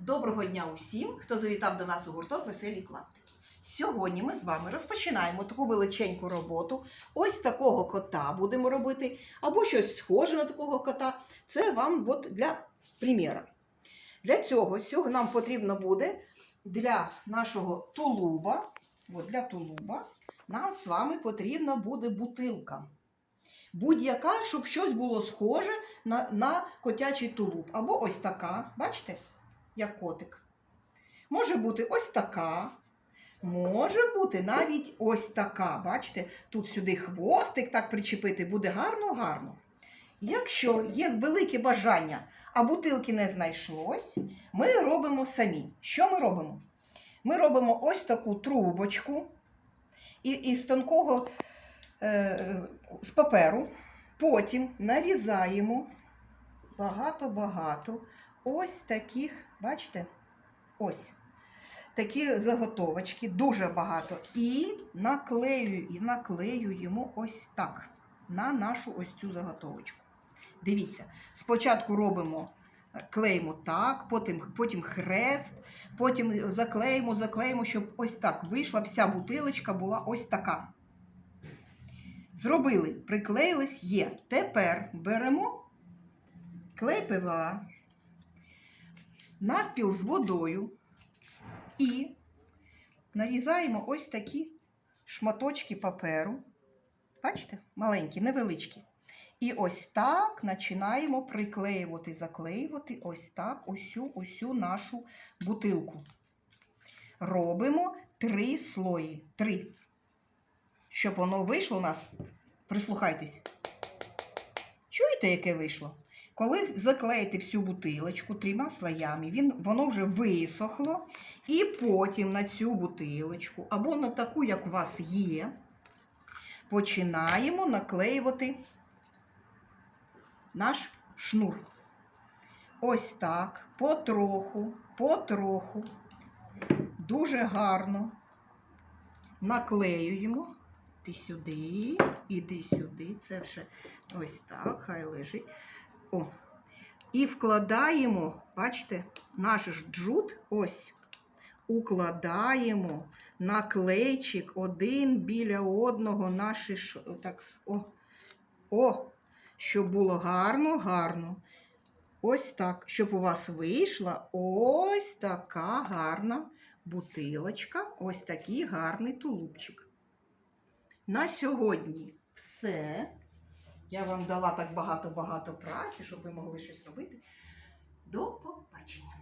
Доброго дня усім, хто завітав до нас у гурток Веселі клаптики. Сьогодні ми з вами розпочинаємо таку величеньку роботу. Ось такого кота будемо робити, або щось схоже на такого кота. Це вам от для приміра. Для цього цього нам потрібно буде для нашого тулуба. От для тулуба нам з вами потрібна буде бутилка. Будь-яка, щоб щось було схоже на, на котячий тулуб. Або ось така, бачите, як котик. Може бути ось така. Може бути навіть ось така. Бачите, тут сюди хвостик так причепити, буде гарно-гарно. Якщо є велике бажання, а бутилки не знайшлось, ми робимо самі. Що ми робимо? Ми робимо ось таку трубочку із тонкого е, з паперу. Потім нарізаємо багато-багато ось таких, бачите, ось такі заготовочки, дуже багато. І наклею, і наклеюємо ось так на нашу ось цю заготовочку. Дивіться, спочатку робимо, е, клеїмо так, потім, потім хрест, потім заклеїмо, заклеїмо, щоб ось так вийшла вся бутилочка була ось така. Зробили, приклеїлись, є. Тепер беремо клей ПВА, навпіл з водою і нарізаємо ось такі шматочки паперу. Бачите, маленькі, невеличкі. І ось так починаємо приклеювати, заклеювати ось так усю усю нашу бутилку. Робимо три слої. Три. Щоб воно вийшло у нас, прислухайтесь. Чуєте, яке вийшло? Коли заклеїте всю бутилочку трьома слоями, він, воно вже висохло, і потім на цю бутилочку, або на таку, як у вас є, починаємо наклеювати наш шнур. Ось так, потроху, потроху, дуже гарно наклеюємо. Іди сюди, іди сюди. Це вже ось так, хай лежить. О. І вкладаємо, бачите, наш джут ось. Укладаємо на клейчик один біля одного наші так, о, о, щоб було гарно, гарно. Ось так, щоб у вас вийшла ось така гарна бутилочка, ось такий гарний тулубчик. На сьогодні все. Я вам дала так багато-багато праці, щоб ви могли щось робити. До побачення!